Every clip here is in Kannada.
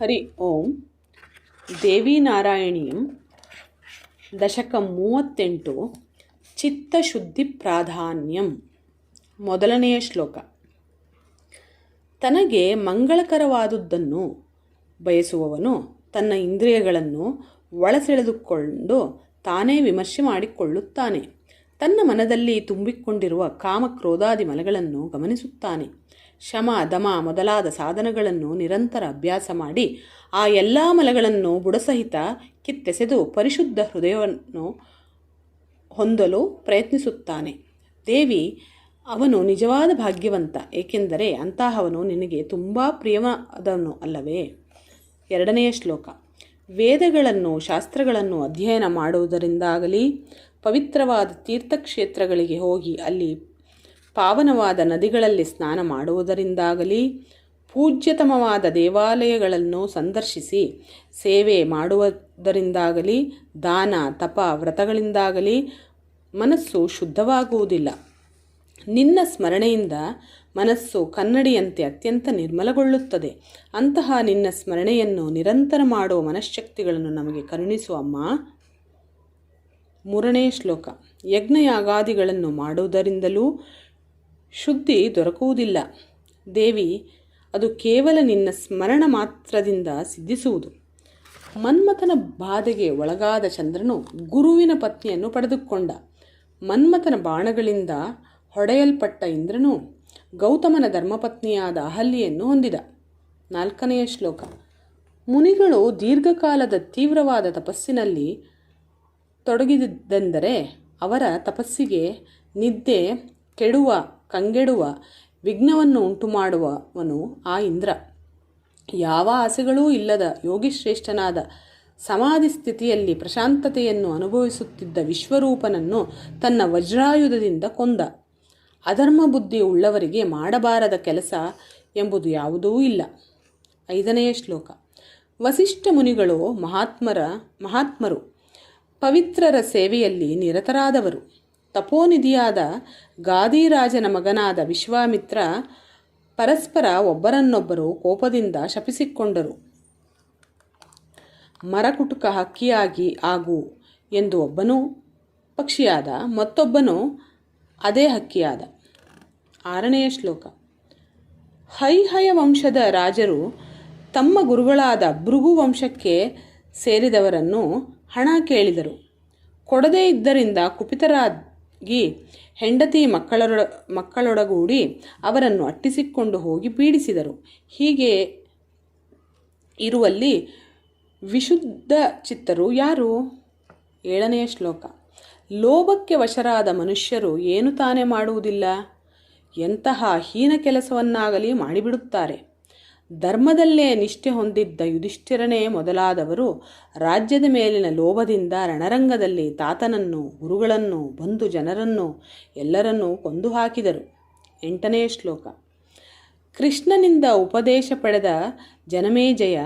ಹರಿ ಓಂ. ದೇವಿ ದೇವಿನಾರಾಯಣೀಯಂ ದಶಕ ಮೂವತ್ತೆಂಟು. ಚಿತ್ತಶುದ್ಧಿ ಪ್ರಾಧಾನ್ಯಂ. ಮೊದಲನೆಯ ಶ್ಲೋಕ. ತನಗೆ ಮಂಗಳಕರವಾದುದನ್ನು ಬಯಸುವವನು ತನ್ನ ಇಂದ್ರಿಯಗಳನ್ನು ಒಳಸೆಳೆದುಕೊಂಡು ತಾನೇ ವಿಮರ್ಶೆ ಮಾಡಿಕೊಳ್ಳುತ್ತಾನೆ. ತನ್ನ ಮನದಲ್ಲಿ ತುಂಬಿಕೊಂಡಿರುವ ಕಾಮ ಕ್ರೋಧಾದಿ ಮಲಗಳನ್ನು ಗಮನಿಸುತ್ತಾನೆ. ಶಮ ದಮ ಮೊದಲಾದ ಸಾಧನಗಳನ್ನು ನಿರಂತರ ಅಭ್ಯಾಸ ಮಾಡಿ ಆ ಎಲ್ಲ ಮಲಗಳನ್ನು ಬುಡಸಹಿತ ಕಿತ್ತೆಸೆದು ಪರಿಶುದ್ಧ ಹೃದಯವನ್ನು ಹೊಂದಲು ಪ್ರಯತ್ನಿಸುತ್ತಾನೆ. ದೇವಿ ಅವನು ನಿಜವಾದ ಭಾಗ್ಯವಂತ, ಏಕೆಂದರೆ ಅಂತಹವನು ನಿನಗೆ ತುಂಬ ಪ್ರಿಯವಾದವನು ಅಲ್ಲವೇ? ಎರಡನೆಯ ಶ್ಲೋಕ. ವೇದಗಳನ್ನು, ಶಾಸ್ತ್ರಗಳನ್ನು ಅಧ್ಯಯನ ಮಾಡುವುದರಿಂದಾಗಲಿ ಪವಿತ್ರವಾದ ತೀರ್ಥಕ್ಷೇತ್ರಗಳಿಗೆ ಹೋಗಿ ಅಲ್ಲಿ ಪಾವನವಾದ ನದಿಗಳಲ್ಲಿ ಸ್ನಾನ ಮಾಡುವುದರಿಂದಾಗಲಿ, ಪೂಜ್ಯತಮವಾದ ದೇವಾಲಯಗಳನ್ನು ಸಂದರ್ಶಿಸಿ ಸೇವೆ ಮಾಡುವುದರಿಂದಾಗಲಿ, ದಾನ, ತಪ, ವ್ರತಗಳಿಂದಾಗಲಿ ಮನಸ್ಸು ಶುದ್ಧವಾಗುವುದಿಲ್ಲ. ನಿನ್ನ ಸ್ಮರಣೆಯಿಂದ ಮನಸ್ಸು ಕನ್ನಡಿಯಂತೆ ಅತ್ಯಂತ ನಿರ್ಮಲಗೊಳ್ಳುತ್ತದೆ. ಅಂತಹ ನಿನ್ನ ಸ್ಮರಣೆಯನ್ನು ನಿರಂತರ ಮಾಡುವ ಮನಶ್ಶಕ್ತಿಗಳನ್ನು ನಮಗೆ ಕರುಣಿಸು ಅಮ್ಮ. ಮೂರನೇ ಶ್ಲೋಕ. ಯಜ್ಞಯಾಗಾದಿಗಳನ್ನು ಮಾಡುವುದರಿಂದಲೂ ಶುದ್ಧಿ ದೊರಕುವುದಿಲ್ಲ. ದೇವಿ, ಅದು ಕೇವಲ ನಿನ್ನ ಸ್ಮರಣ ಮಾತ್ರದಿಂದ ಸಿದ್ಧಿಸುವುದು. ಮನ್ಮಥನ ಬಾಧೆಗೆ ಒಳಗಾದ ಚಂದ್ರನು ಗುರುವಿನ ಪತ್ನಿಯನ್ನು ಪಡೆದುಕೊಂಡ. ಮನ್ಮಥನ ಬಾಣಗಳಿಂದ ಹೊಡೆಯಲ್ಪಟ್ಟ ಇಂದ್ರನು ಗೌತಮನ ಧರ್ಮಪತ್ನಿಯಾದ ಅಹಲ್ಯನ್ನು ಹೊಂದಿದ. ನಾಲ್ಕನೆಯ ಶ್ಲೋಕ. ಮುನಿಗಳು ದೀರ್ಘಕಾಲದ ತೀವ್ರವಾದ ತಪಸ್ಸಿನಲ್ಲಿ ತೊಡಗಿದ್ದೆಂದರೆ ಅವರ ತಪಸ್ಸಿಗೆ ನಿದ್ದೆ ಕೆಡುವ ಕಂಗೆಡುವ, ವಿಘ್ನವನ್ನು ಉಂಟು ಮಾಡುವವನು ಆ ಇಂದ್ರ. ಯಾವ ಆಸೆಗಳೂ ಇಲ್ಲದ ಯೋಗಿಶ್ರೇಷ್ಠನಾದ ಸಮಾಧಿ ಸ್ಥಿತಿಯಲ್ಲಿ ಪ್ರಶಾಂತತೆಯನ್ನು ಅನುಭವಿಸುತ್ತಿದ್ದ ವಿಶ್ವರೂಪನನ್ನು ತನ್ನ ವಜ್ರಾಯುಧದಿಂದ ಕೊಂದ. ಅಧರ್ಮ ಬುದ್ಧಿ ಉಳ್ಳವರಿಗೆ ಮಾಡಬಾರದ ಕೆಲಸ ಎಂಬುದು ಯಾವುದೂ ಇಲ್ಲ. ಐದನೆಯ ಶ್ಲೋಕ. ವಸಿಷ್ಠ ಮುನಿಗಳು ಮಹಾತ್ಮರ ಮಹಾತ್ಮರು ಪವಿತ್ರರ ಸೇವೆಯಲ್ಲಿ ನಿರತರಾದವರು. ತಪೋನಿಧಿಯಾದ ಗಾದಿರಾಜನ ಮಗನಾದ ವಿಶ್ವಾಮಿತ್ರ ಪರಸ್ಪರ ಒಬ್ಬರನ್ನೊಬ್ಬರು ಕೋಪದಿಂದ ಶಪಿಸಿಕೊಂಡರು. ಮರಕುಟುಕ ಹಕ್ಕಿಯಾಗಿ ಆಗು ಎಂದು ಒಬ್ಬನು ಪಕ್ಷಿಯಾದ ಮತ್ತೊಬ್ಬನು ಅದೇ ಹಕ್ಕಿಯಾದ. ಆರನೆಯ ಶ್ಲೋಕ. ಹೈಹಯ ವಂಶದ ರಾಜರು ತಮ್ಮ ಗುರುಗಳಾದ ಭೃಗು ವಂಶಕ್ಕೆ ಸೇರಿದವರನ್ನು ಹಣ ಕೇಳಿದರು. ಕೊಡದೇ ಇದ್ದರಿಂದ ಕುಪಿತರಾಗಿ ಹೆಂಡತಿ ಮಕ್ಕಳರೊ ಮಕ್ಕಳೊಡಗೂಡಿ ಅವರನ್ನು ಅಟ್ಟಿಸಿಕೊಂಡು ಹೋಗಿ ಪೀಡಿಸಿದರು. ಹೀಗೆ ಇರುವಲ್ಲಿ ವಿಶುದ್ಧ ಚಿತ್ತರು ಯಾರು? ಏಳನೆಯ ಶ್ಲೋಕ. ಲೋಭಕ್ಕೆ ವಶರಾದ ಮನುಷ್ಯರು ಏನು ತಾನೇ ಮಾಡುವುದಿಲ್ಲ? ಎಂತಹ ಹೀನ ಕೆಲಸವನ್ನಾಗಲಿ ಮಾಡಿಬಿಡುತ್ತಾರೆ. ಧರ್ಮದಲ್ಲೇ ನಿಷ್ಠೆ ಹೊಂದಿದ್ದ ಯುಧಿಷ್ಠಿರನೇ ಮೊದಲಾದವರು ರಾಜ್ಯದ ಮೇಲಿನ ಲೋಭದಿಂದ ರಣರಂಗದಲ್ಲಿ ತಾತನನ್ನು, ಗುರುಗಳನ್ನು, ಬಂಧು ಜನರನ್ನು ಎಲ್ಲರನ್ನೂ ಕೊಂದು ಹಾಕಿದರು ಎಂಟನೇ ಶ್ಲೋಕ. ಕೃಷ್ಣನಿಂದ ಉಪದೇಶ ಪಡೆದ ಜನಮೇಜಯ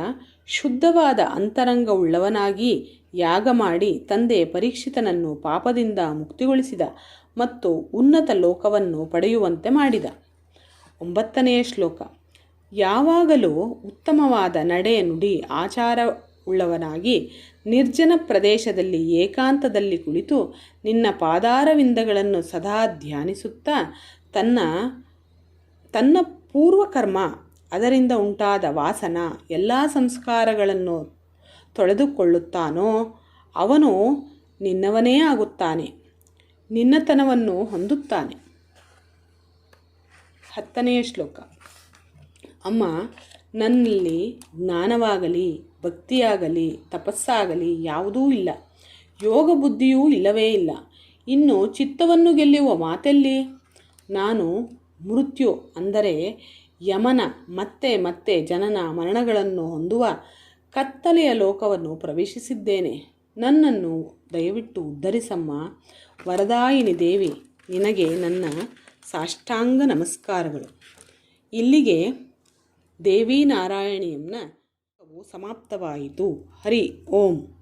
ಶುದ್ಧವಾದ ಅಂತರಂಗವುಳ್ಳವನಾಗಿ ಯಾಗ ಮಾಡಿ ತಂದೆ ಪರೀಕ್ಷಿತನನ್ನು ಪಾಪದಿಂದ ಮುಕ್ತಿಗೊಳಿಸಿದ ಮತ್ತು ಉನ್ನತ ಲೋಕವನ್ನು ಪಡೆಯುವಂತೆ ಮಾಡಿದ. ಒಂಬತ್ತನೆಯ ಶ್ಲೋಕ. ಯಾವಾಗಲೂ ಉತ್ತಮವಾದ ನಡೆ ನುಡಿ ಆಚಾರವುಳ್ಳವನಾಗಿ ನಿರ್ಜನ ಪ್ರದೇಶದಲ್ಲಿ ಏಕಾಂತದಲ್ಲಿ ಕುಳಿತು ನಿನ್ನ ಪಾದಾರವಿಂದಗಳನ್ನು ಸದಾ ಧ್ಯಾನಿಸುತ್ತಾ ತನ್ನ ತನ್ನ ಪೂರ್ವಕರ್ಮ, ಅದರಿಂದ ಉಂಟಾದ ವಾಸನ, ಎಲ್ಲ ಸಂಸ್ಕಾರಗಳನ್ನು ತೊಳೆದುಕೊಳ್ಳುತ್ತಾನೋ ಅವನು ನಿನ್ನವನೇ ಆಗುತ್ತಾನೆ, ನಿನ್ನತನವನ್ನು ಹೊಂದುತ್ತಾನೆ. ಹತ್ತನೆಯ ಶ್ಲೋಕ. ಅಮ್ಮ, ನನ್ನಲ್ಲಿ ಜ್ಞಾನವಾಗಲಿ, ಭಕ್ತಿಯಾಗಲಿ, ತಪಸ್ಸಾಗಲಿ ಯಾವುದೂ ಇಲ್ಲ. ಯೋಗ ಬುದ್ಧಿಯೂ ಇಲ್ಲವೇ ಇಲ್ಲ. ಇನ್ನು ಚಿತ್ತವನ್ನು ಗೆಲ್ಲುವ ಮಾತೆಲ್ಲಿ? ನಾನು ಮೃತ್ಯು ಅಂದರೆ ಯಮನ ಮತ್ತೆ ಮತ್ತೆ ಜನನ ಮರಣಗಳನ್ನು ಹೊಂದುವ ಕತ್ತಲೆಯ ಲೋಕವನ್ನು ಪ್ರವೇಶಿಸಿದ್ದೇನೆ. ನನ್ನನ್ನು ದಯವಿಟ್ಟು ಉದ್ಧರಿಸಮ್ಮ. ವರದಾಯಿನಿ ದೇವಿ, ನಿನಗೆ ನನ್ನ ಸಾಷ್ಟಾಂಗ ನಮಸ್ಕಾರಗಳು. ಇಲ್ಲಿಗೆ ದೇವಿ ನಾರಾಯಣಿಯಂನ ಸಮಾಪ್ತವಾಯಿತು. ಹರಿ ಓಂ.